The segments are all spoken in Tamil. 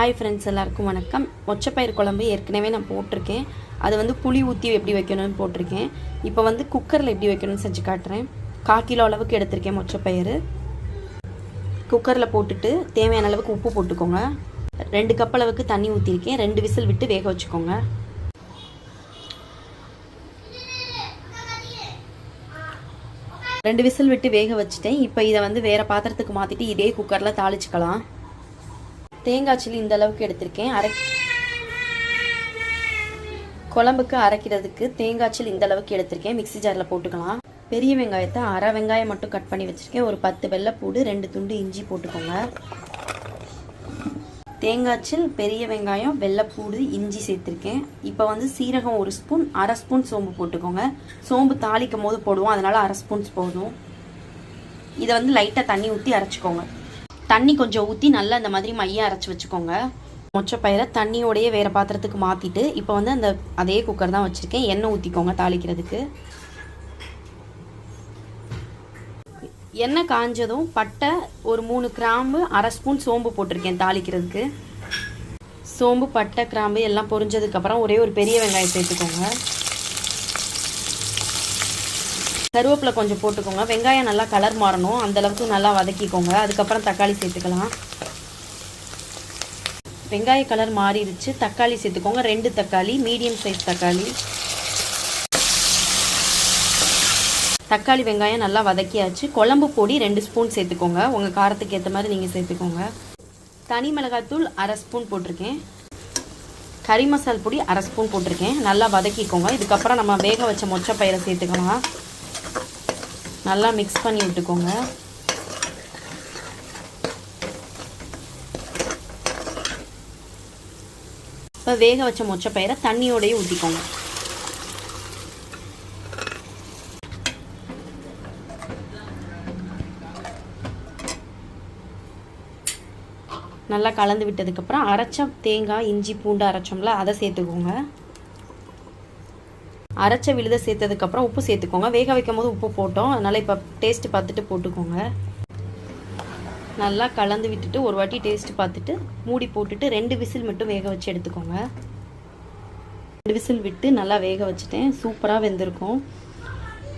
ஹாய் ஃப்ரெண்ட்ஸ் எல்லாருக்கும் வணக்கம். ஒச்சப்பயிர் குழம்பு ஏற்கனவே நான் போட்டிருக்கேன். அது வந்து புளி ஊற்றி எப்படி வைக்கணும்னு போட்டிருக்கேன். இப்போ வந்து குக்கரில் எப்படி வைக்கணும்னு செஞ்சு காட்டுறேன். கால் கிலோ அளவுக்கு எடுத்திருக்கேன் மொச்சப்பயிறு. குக்கரில் போட்டுட்டு தேவையான அளவுக்கு உப்பு போட்டுக்கோங்க. ரெண்டு கப் அளவுக்கு தண்ணி ஊற்றிருக்கேன் ரெண்டு விசில் விட்டு வேக வச்சுக்கோங்க. ரெண்டு விசில் விட்டு வேக வச்சுட்டேன். இப்போ இதை வந்து வேறு பாத்திரத்துக்கு மாற்றிட்டு இதே குக்கரில் தாளிச்சுக்கலாம். தேங்காய் சில்லி இந்த அளவுக்கு எடுத்திருக்கேன். அரை குழம்புக்கு அரைக்கிறதுக்கு தேங்காய் சில்லி இந்த அளவுக்கு எடுத்திருக்கேன். மிக்ஸி ஜாரில் போட்டுக்கலாம். பெரிய வெங்காயத்தை அரை வெங்காயம் மட்டும் கட் பண்ணி வச்சுருக்கேன். ஒரு பத்து வெள்ளைப்பூடு ரெண்டு துண்டு இஞ்சி போட்டுக்கோங்க. தேங்காய்ச்சில் பெரிய வெங்காயம் வெள்ளைப்பூடு இஞ்சி சேர்த்துருக்கேன். இப்போ வந்து சீரகம் ஒரு ஸ்பூன் அரை ஸ்பூன் சோம்பு போட்டுக்கோங்க. சோம்பு தாளிக்கும் போது போடுவோம். அதனால் அரை ஸ்பூன்ஸ் போதும். இதை வந்து லைட்டாக தண்ணி ஊற்றி அரைச்சிக்கோங்க. தண்ணி கொஞ்சம் ஊற்றி நல்லா இந்த மாதிரி மையம் அரைச்சி வச்சுக்கோங்க. மொச்சப்பயிரை தண்ணியோடையே வேறு பாத்திரத்துக்கு மாற்றிட்டு இப்போ வந்து அந்த அதே குக்கர் தான் வச்சுருக்கேன். எண்ணெய் ஊற்றிக்கோங்க தாளிக்கிறதுக்கு. எண்ணெய் காஞ்சதும் பட்டை ஒரு மூணு கிராம்பு அரை ஸ்பூன் சோம்பு போட்டிருக்கேன் தாளிக்கிறதுக்கு. சோம்பு பட்டை கிராம்பு எல்லாம் பொரிஞ்சதுக்கப்புறம் ஒரே ஒரு பெரிய வெங்காயம் சேர்த்துக்கோங்க. கருவேப்பிலை கொஞ்சம் போட்டுக்கோங்க. வெங்காயம் நல்லா கலர் மாறணும். அந்த அளவுக்கு நல்லா வதக்கிக்கோங்க. அதுக்கப்புறம் தக்காளி சேர்த்துக்கலாம். வெங்காய கலர் மாறிடுச்சு. தக்காளி சேர்த்துக்கோங்க. ரெண்டு தக்காளி மீடியம் சைஸ் தக்காளி. தக்காளி வெங்காயம் நல்லா வதக்கியாச்சு. குழம்பு பொடி ரெண்டு ஸ்பூன் சேர்த்துக்கோங்க. உங்கள் காரத்துக்கு ஏற்ற மாதிரி நீங்கள் சேர்த்துக்கோங்க. தனி மிளகாத்தூள் அரை ஸ்பூன் போட்டிருக்கேன். கறி மசால் பொடி அரை ஸ்பூன் போட்டிருக்கேன். நல்லா வதக்கிக்கோங்க. இதுக்கப்புறம் நம்ம வேக வச்ச மொச்சப்பயிரை சேர்த்துக்கலாம். நல்லா மிக்ஸ் பண்ணி விட்டுக்கோங்க. இப்போ வேக வச்ச மொச்சப்பயிரை தண்ணியோடய ஊற்றிக்கோங்க நல்லா கலந்து விட்டதுக்கப்புறம் அரைச்ச தேங்காய் இஞ்சி பூண்டு அரைச்சோம்ல அதை சேர்த்துக்கோங்க. அரைச்ச விழுத சேர்த்ததுக்கப்புறம் உப்பு சேர்த்துக்கோங்க. வேக வைக்கும் போது உப்பு போட்டோம். அதனால் இப்போ டேஸ்ட்டு பார்த்துட்டு போட்டுக்கோங்க. நல்லா கலந்து விட்டுட்டு ஒரு வாட்டி டேஸ்ட்டு பார்த்துட்டு மூடி போட்டுட்டு ரெண்டு விசில் மட்டும் வேக வச்சு எடுத்துக்கோங்க. ரெண்டு விசில் விட்டு நல்லா வேக வச்சுட்டேன். சூப்பராக வெந்திருக்கும்.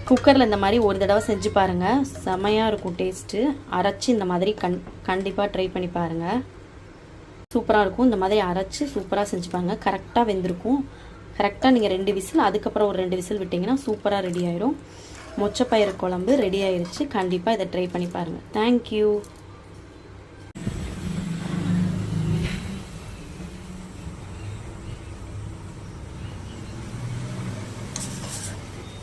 குக்கரில் இந்த மாதிரி ஒரு தடவை செஞ்சு பாருங்கள் செமையாக இருக்கும் டேஸ்ட்டு அரைச்சி இந்த மாதிரி கண் கண்டிப்பாக ட்ரை பண்ணி பாருங்கள் சூப்பராக இருக்கும். இந்த மாதிரி அரைச்சி சூப்பராக செஞ்சுப்பாங்க கரெக்டாக வெந்திருக்கும். கரெக்டாக நீங்கள் ரெண்டு விசில் அதுக்கப்புறம் ஒரு ரெண்டு விசில் விட்டிங்கன்னா சூப்பராக ரெடி ஆயிரும். மொச்சப்பயிறு குழம்பு ரெடி ஆயிடுச்சு கண்டிப்பாக இதை ட்ரை பண்ணி பாருங்கள் தேங்க்யூ